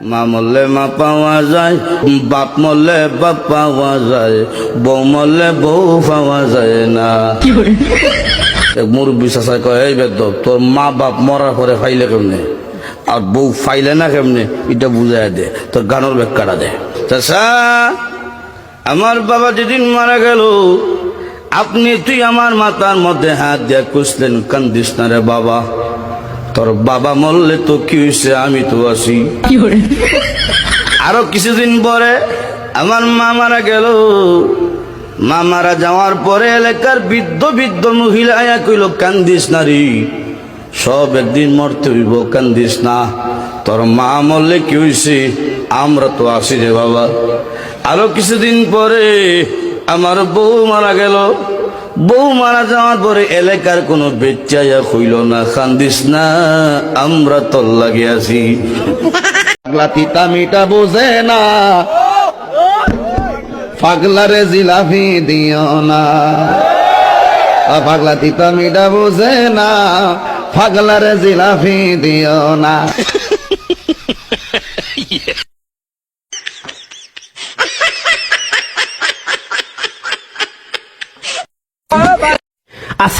মা মরলে মা পাওয়া যায় বাপ মরলে বাপ পাওয়া যায় বউ মরলে বউ পাওয়া যায় না। মুরব্বী চাষায় কয় এই বেদ তোর মা বাপ মরার পরে ফাইলে কেমনে? আর বউ ফাইলে না কেমনে? এটা বুঝাই দে তোর গানোর ব্যাখ্যাটা দে। চাষা আমার বাবা যেদিন মারা গেল আপনি তুই আমার মাথার মধ্যে হাত দিয়ে কুসলেন কান্দিস না রে বাবা। তোর বাবা মরলে তো কি হয়েছে আমি তো আছি। আরও কিছুদিন পরে আমার মা মারা গেল। মা মারা যাওয়ার পরে এলাকার বৃদ্ধ বৃদ্ধ মহিলা কইল কান্দিস নারী সব একদিন মরতে হইব কান্দিস না। তোর মা মরলে কি হয়েছে আমরা তো আসি রে বাবা। আরও কিছুদিন পরে আমার বউ মারা গেল। বউ মারা যাওয়ার পরে এলাকার কোনো বেচাইয়া হইল না, কান্দিস না, আমরা তোর লাগে আছি। পাগলা তিতা মিটা বোঝে না, পাগলারে জিলাপি দিও না। পাগলা তিতা মিটা বোঝে না, পাগলারে জিলাপি দিও না।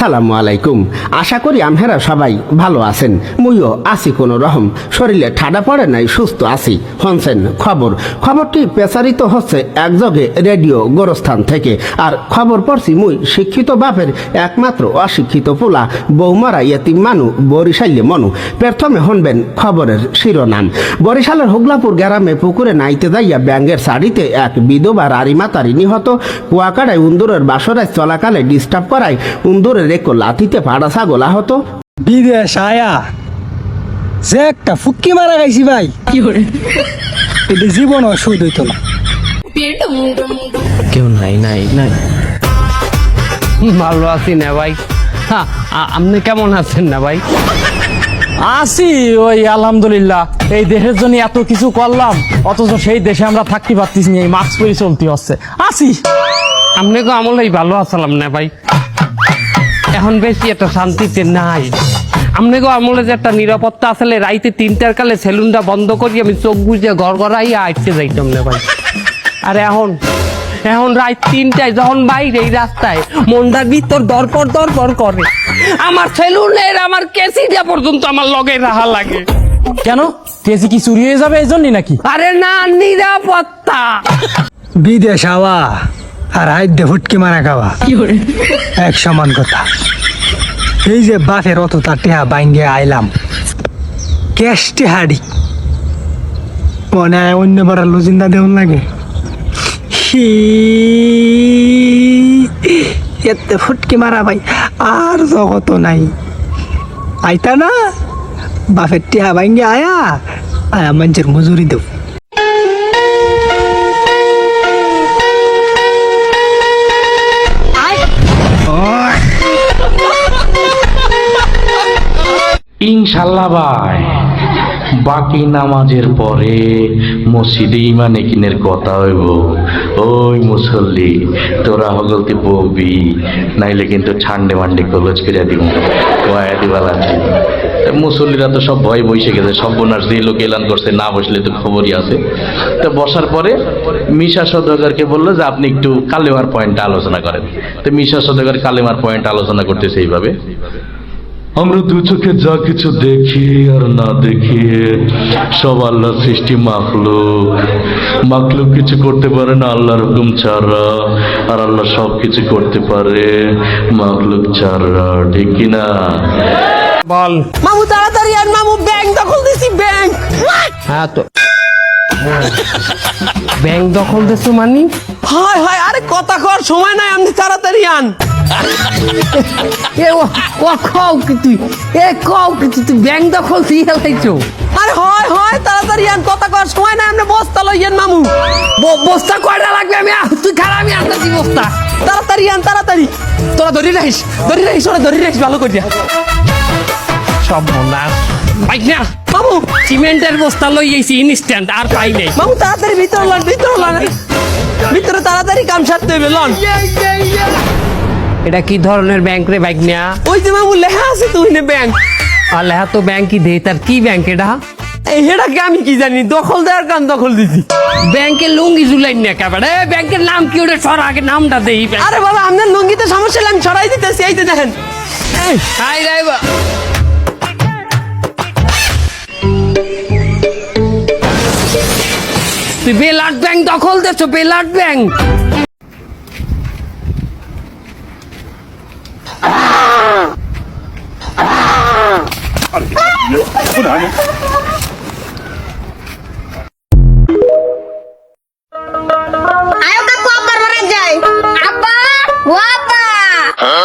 আসসালামু আলাইকুম। আশা করি আমহেরা সবাই ভালো আছেন। মুইও আছি কোনো রকম। শরীরে ঠাডা পড়ে নাই, সুস্থ আছি। হনসেন খবর। খবরটি প্রচারিত হচ্ছে একযোগে রেডিও গোরস্থান থেকে। আর খবর পড়ছি মুই শিক্ষিত বাপের একমাত্র অশিক্ষিত পোলা, বৌমারা ইয়েতিম মানু বরিশাল্যে মনু। প্রথমে হনবেন খবরের শিরোনাম। বরিশালের হুগলাপুর গ্রামে পুকুরে নাইতে যাইয়া ব্যাঙ্গের শাড়িতে এক বিধবা রারিমা তারি নিহত। কুয়াকাড়ায় উন্দুরের বাসরায় চলাকালে ডিস্টার্ব করায় উন্দুরের ছাগল আহত। বিদেশ আয়া। যে একটা ফুক্কি মারা গাইছি ভাই। এটা জীবন অসুদ হইতো না। কেউ নাই নাই নাই। ভালো আছি না ভাই। হ্যাঁ আপনি কেমন আছেন না ভাই? আসি ওই আলহামদুলিল্লাহ। এই দেশের জন্য এত কিছু করলাম অথচ সেই দেশে আমরা থাকতে পারতেছি না এই মাস্ক পরে চলতে হচ্ছে। আসি আপনি তো আমলেই ভালো আছিলাম না ভাই। এখন বেশি একটা শান্তিতে নাই। আপনি গো আমলে যে একটা নিরাপত্তা আসলে রাইতে তিনটার কালে সেলুনটা বন্ধ করি আমি চোখ বুঝে ঘরাই আটকে যাইতাম না ভাই। আর এখন এখন রাত তিনটায় যখন বাইরে এই রাস্তায় মনটার ভিতর দরপর দরপর করে। আমার সেলুনের আমার কেসিটা পর্যন্ত আমার লগে রাহা লাগে। কেন? কেসি কি চুরি হয়ে যাবে এই জন্যই নাকি? আরে না নিরাপত্তা। বিদেশ আওয়া। আর হাইদ্যে ফুটকি মারা খাওয়া। এক সমান কথা। এই যে বাফের অত তার টেহা বাইঙ্গে আইলাম। ক্যাশ টেহাড়ি মনে হয় অন্য বার লজিন্দা দেউন লাগে এতে ফুটকি মারা ভাই আর জগত নাই। আইতা না? বাফের টেহা বাইঙ্গে আয়া আয়া মানুষের মজুরি দেব। ইনশাল্লাহ ভাই। বাকি নামাজের পরে মসজিদে ইমান একিনের কথা হইব। ওই মুসল্লি, তোরা হগলতে বকবি নাইলে কিন্তু ঠান্ডে মান্ডে কলেজ করে দিব। ওয়া দিবাল মুসল্লিরা তো সব ভয় বসে গেছে। সব বোনার যে লোক এলান করছে, না বসলে তো খবরই আছে। তো বসার পরে মিশা সদগারকে বলল যে, আপনি একটু কালেমার পয়েন্টটা আলোচনা করেন। তো মিশা সদগার কালেমার পয়েন্ট আলোচনা করতেছে এইভাবে। আমরা দু চোখে যা কিছু দেখি আর না দেখি সব আল্লাহ সৃষ্টি মাখলুক। মাখলুক কিছু করতে পারে না আল্লাহর হুকুম ছাড়া আর আল্লাহ সব কিছু করতে পারে। মাখলুক ছাড়া ঠিক কিনা বল। মামু তাড়াতাড়ি আন মামু ব্যাংক দখল দিছি ব্যাংক। হ্যাঁ তো। ব্যাংক দখল দিছো মানি? হয় হয় আরে কথা কর সময় নাই আপনি তাড়াতাড়ি আন। এ ও ও কও কি তুই? এ কি তুই? তুই ব্যাংক দখল দিয়ে লাইছো? আরে হয় হয় তাড়াতাড়ি আন কথা কর সময় বস্তা লইয়েন মামু। ব- বস্তা কয়টা লাগবে? আমি আ- তুই খারাপ আমি আনতেছি বস্তা। তাড়াতাড়ি আন তাড়াতাড়ি। তোরা ধরি রাখিস ধরি রাখিস ওরা ধরি রাখিস ভালো করিয়া সব বন্দাস পাই না মামু। সিমেন্টের বস্তা লই ইনস্ট্যান্ট আর পাই নাই। মামু তাড়াতাড়ি ভিতরে লন ভিতরে লন। ভিতরে তাড়াতাড়ি কাম সারতে হবে লন। এটা কি ধরনের ব্যাংক রে বাইক নেয়া ওই যে মামু লেখা আছে তুই নে ব্যাংক আর লেহা তো ব্যাংকই দে তার কি ব্যাংক এটা? হেটাকে আমি কি জানি? দখল দেওয়ার কান দখল দিছি। ব্যাংকের লুঙ্গি ঝুলাইন না একেবারে। এ, ব্যাংকের নাম কি ওটা সর আগে নামটা দেই আরে বাবা আপনার লুঙ্গিতে সমস্যা হলে আমি ছড়াই দিতেছি এই যে দেখেন। হাই রে বা- তুই বেলাট ব্যাংক দখল দিচ্ছ বেলাট ব্যাংক আয়ো কাকু আব্বার ঘরে যাই আব্বা ও আব্বা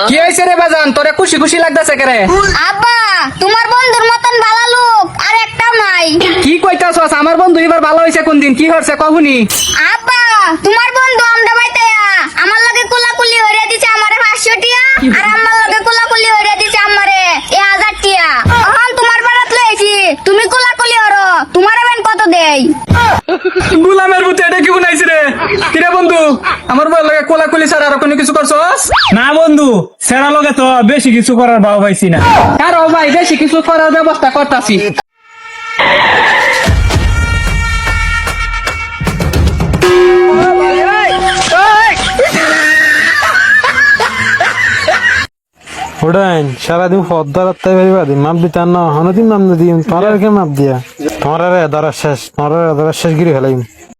কি হয়েছে রে বাজান? তোরে খুশি খুশি লাগতেছে কেরে? আব্বা তোমার বন্ধুর মতন ভালো লোক আর একটাও নাই। কি কইতাছস? আমার বন্ধু এবার ভালো হয়েছে কোন দিন কি হচ্ছে কহুনি। আব্বা তোমার বন্ধু আমরা বাইতায়া আমার লগে কোলাকুলি 500 টিয়া আর আমার লগে কোলাকুলি হইরা দিছে আমারে। 1000 টিয়া। এখন তোমার বাড়াত লইছি তুমি কোলাকুলি হরো। তোমার বেন কত দেই? গুলামের বুতে এটা কি বানাইছে রে? কিরে বন্ধু? আমার বল লাগে কোলা কোলি ছাড়া আর কোনো কিছু করছস? না বন্ধু সেরা লগে তো বেশি কিছু করার ভাব পাইছি না। আর ভাই বেশি কিছু করার ব্যবস্থা করতাছি। ওডাইন সারাদিন পদ্মার রাত্তায় বেরিবা দিন মাপ দিতাম না হনদিন মাপ দিন তোমার কে মাপ দিয়া? তোমার ধরা শেষ, তোমার ধরা শেষ গিরি ফেলাইম।